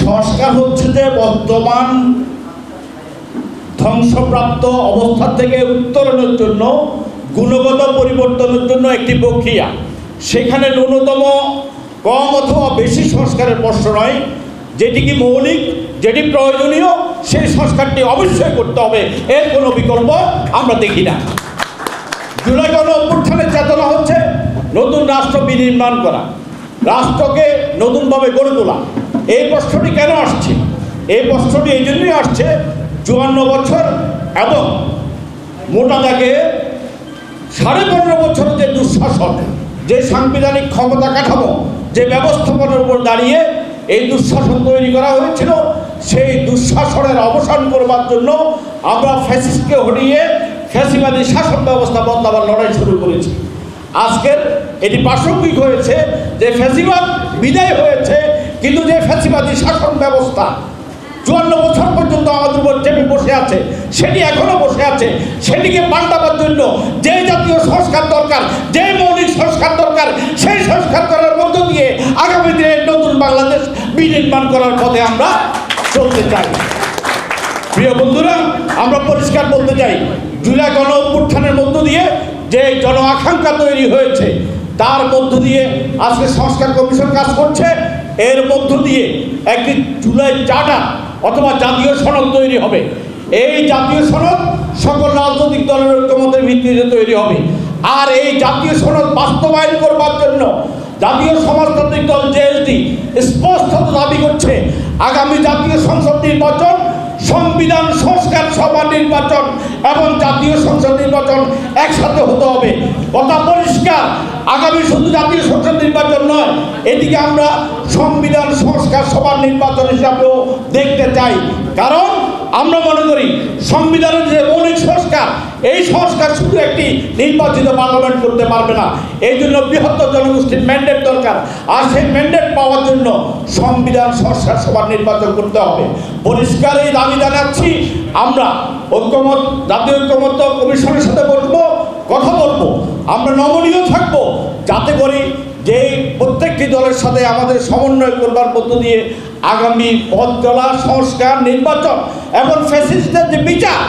সংস্কার হচ্ছে যে বর্তমান ধ্বংসপ্রাপ্ত অবস্থা থেকে উত্তরণের জন্য, গুণগত পরিবর্তনের জন্য একটি প্রক্রিয়া। সেখানে ন্যূনতম কম অথবা বেশি সংস্কারের প্রশ্ন নয়। যেটি কি মৌলিক, যেটি প্রয়োজনীয়, সেই সংস্কারটি অবশ্যই করতে হবে। এর কোনো বিকল্প আমরা দেখি না। জুলাই গণ অভ্যুত্থানের চেতনা হচ্ছে নতুন রাষ্ট্র বিনির্মাণ করা। রাষ্ট্রকে নতুনভাবে গড়ে তোলা। এই প্রশ্নটি কেন আসছে? এই প্রশ্নটি এই জন্যই আসছে চুয়ান্ন বছর এবং মোটা দাগে সাড়ে পনেরো বছর যে দুঃশাসন, যে সাংবিধানিক ক্ষমতা কাঠামো, যে ব্যবস্থাপনার উপর দাঁড়িয়ে এই দুঃশাসন তৈরি করা হয়েছিল, সেই দুঃশাসনের অবসান করবার জন্য আমরা ফ্যাসিস্টকে হটিয়ে ফ্যাসিবাদী শাসন ব্যবস্থা বদলাবার লড়াই শুরু করেছি। আজকের এটি প্রাসঙ্গিক হয়েছে যে ফ্যাসিবাদ বিদায় হয়েছে কিন্তু যে ফ্যাসিবাদী শাসন ব্যবস্থা চুয়ান্ন বছর পর্যন্ত আমাদের উপর চেপে বসে আছে, সেটি এখনও বসে আছে, সেটিকে পাল্টাবার জন্য যে জাতীয় সংস্কার দরকার যে মৌলিক সংস্কার দরকার, সেই সংস্কার করার মধ্য দিয়ে আগামী দিনে নতুন বাংলাদেশ বিনির্মাণ করার পথে আমরা চলতে চাই। প্রিয় বন্ধুরা, আমরা পরিষ্কার বলতে চাই, জুলাই গণ অভ্যুত্থানের মধ্য দিয়ে যে জন আকাঙ্ক্ষা তৈরি হয়েছে, তার মধ্য দিয়ে আজকে সংস্কার কমিশন কাজ করছে এর মধ্য দিয়ে একটি জুলাই চাটা অথবা জাতীয় সড়ক তৈরি হবে। এই জাতীয় সড়ক সকল রাজনৈতিক দলের ঐক্যমতের ভিত্তিতে তৈরি হবে। আর এই জাতীয় সড়ক বাস্তবায়ন করবার জন্য জাতীয় সমাজতান্ত্রিক দল জেএসডি স্পষ্টত দাবি করছে, আগামী জাতীয় সংসদ নির্বাচন সংবিধান, সংস্কার, সভা, নির্বাচন এবং জাতীয় সংসদ নির্বাচন একসাথে হতে হবে। কথা পরিষ্কার। আগামী শুধু জাতীয় সংসদ নির্বাচন নয়, এদিকে আমরা সংবিধান, সংস্কার সভার নির্বাচন হিসাবেও দেখতে চাই। কারণ আমরা মনে করি সংবিধানের যে মৌলিক সংস্কার, এই সংস্কার শুধু একটি নির্বাচিত পার্লামেন্ট করতে পারবে না। এই জন্য বৃহত্তর জনগোষ্ঠীর ম্যান্ডেট দরকার। আর সেই ম্যান্ডেট পাওয়ার জন্য সংবিধান সংস্কার সবার নির্বাচন করতে হবে। পরিষ্কার এই দাবি জানাচ্ছি। আমরা ঐক্যমত, জাতীয় ঐক্যমত কমিশনের সাথে বলব কথা বলব। আমরা নমনীয় থাকব। যাতে করে যে প্রত্যেকটি দলের সাথে আমাদের সমন্বয় করবার মধ্য দিয়ে আগামী পথ সংস্কার, নির্বাচন এবং ফ্যাসিস্টের যে বিচার,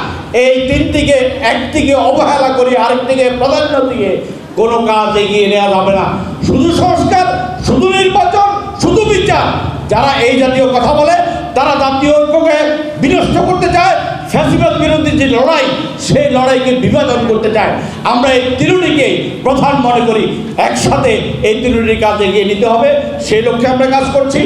এই তিনটিকে একদিকে অবহেলা করি, আরেকদিকে প্রাধান্য দিয়ে কোনো কাজ এগিয়ে নেওয়া যাবে না। শুধু সংস্কার, শুধু নির্বাচন, শুধু বিচার। যারা এই জাতীয় কথা বলে, তারা জাতীয় ঐক্যকে বিনষ্ট করতে চায়, ফ্যাসিবাদ বিরোধী যে লড়াই, সেই লড়াইকে বিভাজন করতে চায়। আমরা এই তিরুটিকে প্রধান মনে করি, একসাথে এই তিরুটির কাজ এগিয়ে নিতে হবে, সেই লক্ষ্যে আমরা কাজ করছি।